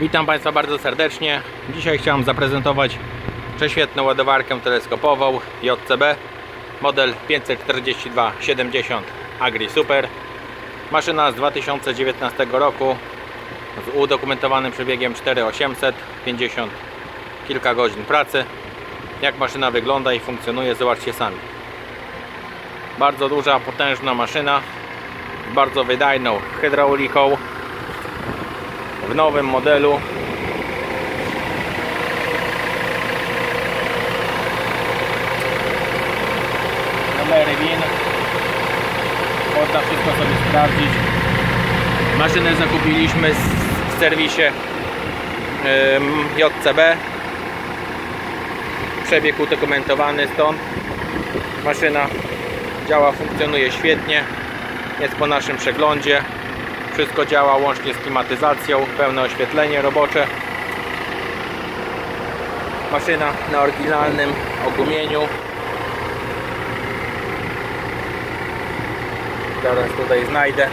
Witam Państwa bardzo serdecznie. Dzisiaj chciałem zaprezentować prześwietną ładowarkę teleskopową JCB model 542-70 Agri Super. Maszyna z 2019 roku z udokumentowanym przebiegiem 4800, 50 kilka godzin pracy. Jak maszyna wygląda i funkcjonuje, zobaczcie sami. Bardzo duża, potężna maszyna z bardzo wydajną hydrauliką w nowym modelu. Numery win. Można wszystko sobie sprawdzić. Maszynę zakupiliśmy w serwisie JCB przebieg udokumentowany stąd. Maszyna działa, funkcjonuje świetnie. Jest po naszym przeglądzie wszystko działa łącznie z klimatyzacją, pełne oświetlenie robocze. Maszyna na oryginalnym ogumieniu. Zaraz tutaj znajdę.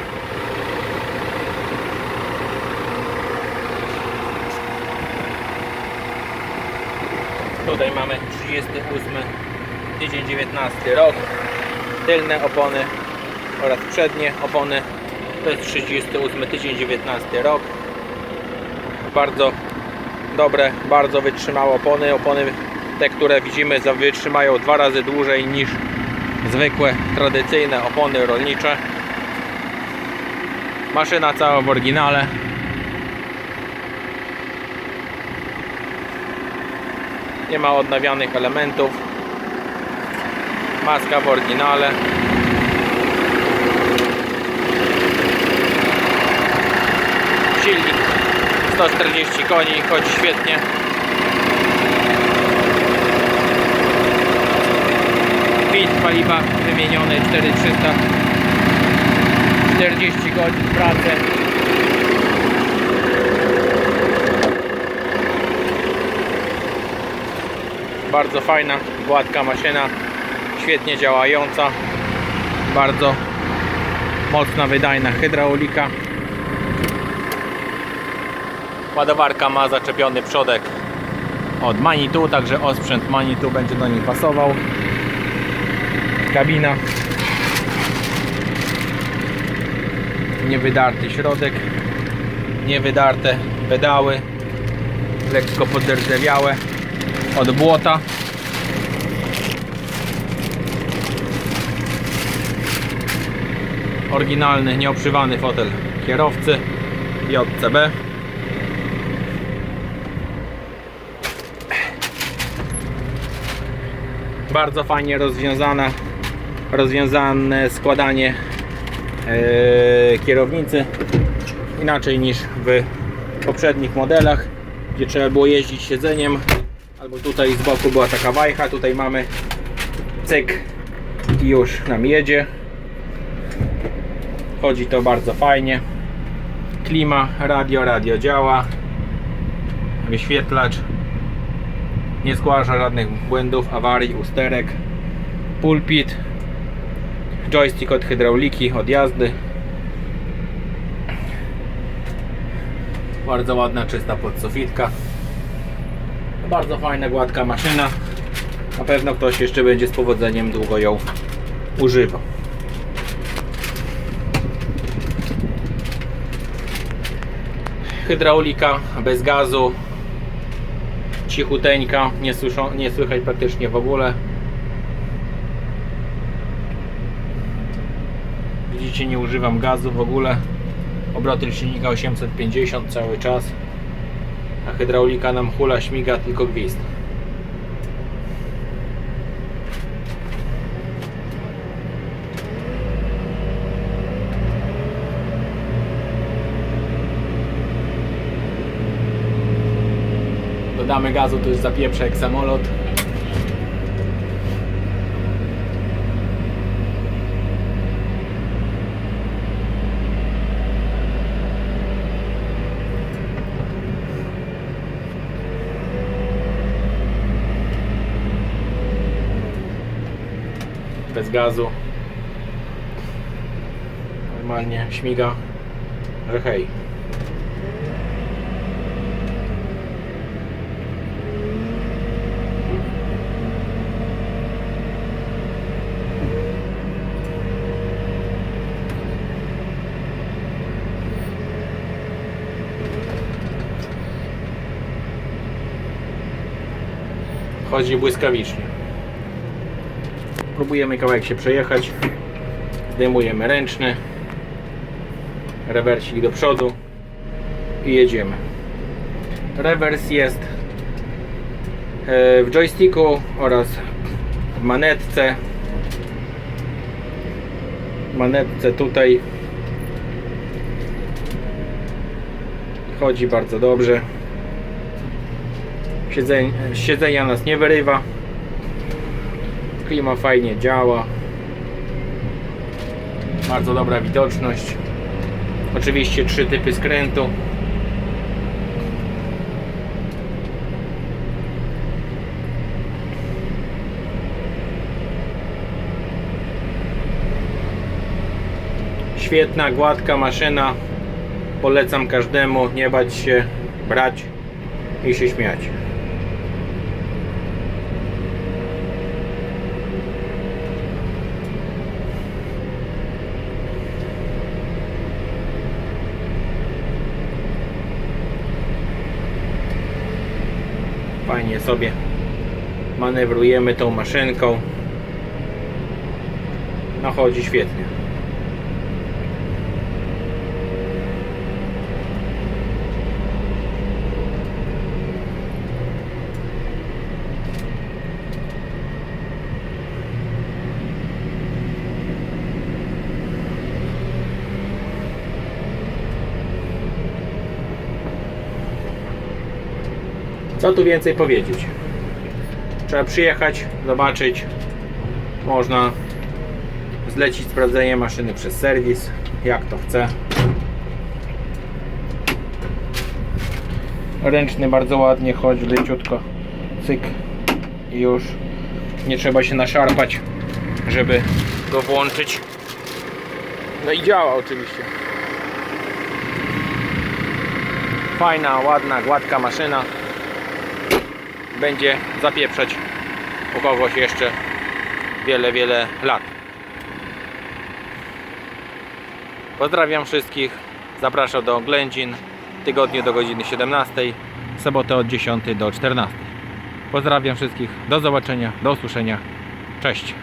Tutaj mamy 38 tydzień 19 rok. Tylne opony oraz przednie opony to jest 38 tydzień 19 rok. Bardzo dobre, bardzo wytrzymałe opony. Opony te, które widzimy, wytrzymają dwa razy dłużej niż zwykłe, tradycyjne opony rolnicze. Maszyna cała w oryginale. Nie ma odnawianych elementów. Maska w oryginale. Silnik 140 koni, chodzi świetnie. Filtr paliwa wymieniony 4300 40 godzin pracy. Bardzo fajna, gładka maszyna, świetnie działająca, bardzo mocna, wydajna hydraulika. Ładowarka ma zaczepiony przodek od Manitou, także osprzęt Manitou będzie do niej pasował. Kabina. Niewydarty środek. Niewydarte pedały. Lekko poderdzewiałe od błota. Oryginalny, nieobszywany fotel kierowcy JCB. Bardzo fajnie rozwiązana rozwiązane składanie e, kierownicy. Inaczej niż w poprzednich modelach gdzie trzeba było jeździć siedzeniem. Albo tutaj z boku była taka wajcha tutaj mamy cyk i już nam jedzie. Chodzi to bardzo fajnie. Klima, radio, radio działa. Wyświetlacz nie zgłasza żadnych błędów, awarii, usterek. Pulpit, joystick od hydrauliki, od jazdy. Bardzo ładna, czysta podsufitka. Bardzo fajna, gładka maszyna. Na pewno ktoś jeszcze będzie z powodzeniem długo ją używał. Hydraulika bez gazu, cichuteńka, nie, słyszą, nie słychać praktycznie w ogóle. Widzicie, nie używam gazu w ogóle. Obroty silnika 850 cały czas. A hydraulika nam hula, śmiga, tylko gwizd. Dodamy gazu, to już zapieprze jak samolot. Bez gazu. Normalnie śmiga, hej. Chodzi błyskawicznie. Próbujemy kawałek się przejechać. Zdejmujemy ręczny. Rewersik do przodu. I jedziemy. Rewers jest e, w joysticku oraz w manetce. Manetce tutaj chodzi bardzo dobrze. Siedzeń, siedzenia nas nie wyrywa. Klima fajnie działa. Bardzo dobra widoczność. Oczywiście trzy typy skrętu. Świetna, gładka maszyna. Polecam każdemu nie bać się, brać i się śmiać. Fajnie sobie manewrujemy tą maszynką. No chodzi świetnie. Co tu więcej powiedzieć? Trzeba przyjechać, zobaczyć. Można zlecić sprawdzenie maszyny przez serwis, jak to chce. Ręczny bardzo ładnie chodzi, leciutko. Cyk i już nie trzeba się naszarpać, żeby go włączyć. No i działa oczywiście. Fajna, ładna, gładka maszyna będzie zapieprzać u kogoś jeszcze wiele, wiele lat. Pozdrawiam wszystkich. Zapraszam do Ględzin w tygodniu do godziny 17, w sobotę od 10 do 14. Pozdrawiam wszystkich. Do zobaczenia, do usłyszenia. Cześć.